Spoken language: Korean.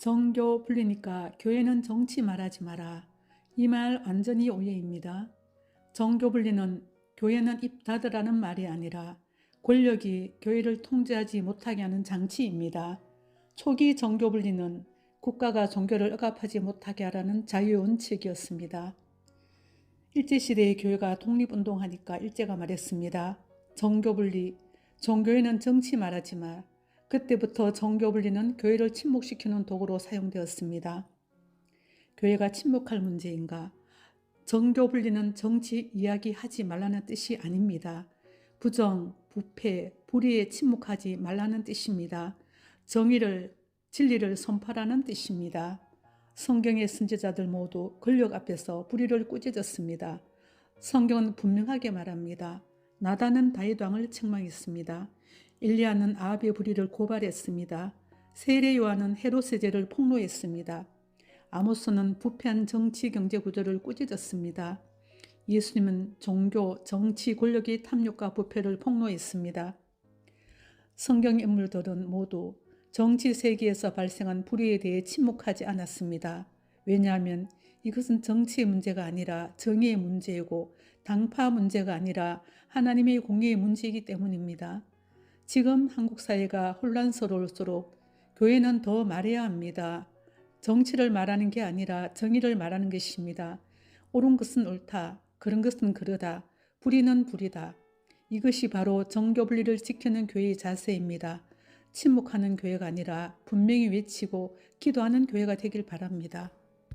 정교 불리니까 교회는 정치 말하지 마라. 이 말 완전히 오해입니다. 정교 분리는 교회는 입 닫으라는 말이 아니라 권력이 교회를 통제하지 못하게 하는 장치입니다. 초기 정교 분리는 국가가 종교를 억압하지 못하게 하라는 자유원칙이었습니다. 일제시대의 교회가 독립운동하니까 일제가 말했습니다. 정교 분리, 종교에는 정치 말하지 마. 그때부터 정교 분리는 교회를 침묵시키는 도구로 사용되었습니다. 교회가 침묵할 문제인가? 정교 분리는 정치 이야기하지 말라는 뜻이 아닙니다. 부정, 부패, 불의에 침묵하지 말라는 뜻입니다. 정의를, 진리를 선포하라는 뜻입니다. 성경의 선지자들 모두 권력 앞에서 불의를 꾸짖었습니다. 성경은 분명하게 말합니다. 나단은 다윗 왕을 책망했습니다. 일리아는 아합의 불의를 고발했습니다. 세례 요한은 헤로세제를 폭로했습니다. 아모스는 부패한 정치 경제 구조를 꾸짖었습니다. 예수님은 종교, 정치 권력의 탐욕과 부패를 폭로했습니다. 성경 인물들은 모두 정치 세계에서 발생한 불의에 대해 침묵하지 않았습니다. 왜냐하면 이것은 정치의 문제가 아니라 정의의 문제이고 당파 문제가 아니라 하나님의 공의의 문제이기 때문입니다. 지금 한국 사회가 혼란스러울수록 교회는 더 말해야 합니다. 정치를 말하는 게 아니라 정의를 말하는 것입니다. 옳은 것은 옳다. 그런 것은 그러다. 불의는 불이다. 이것이 바로 정교 분리를 지키는 교회의 자세입니다. 침묵하는 교회가 아니라 분명히 외치고 기도하는 교회가 되길 바랍니다.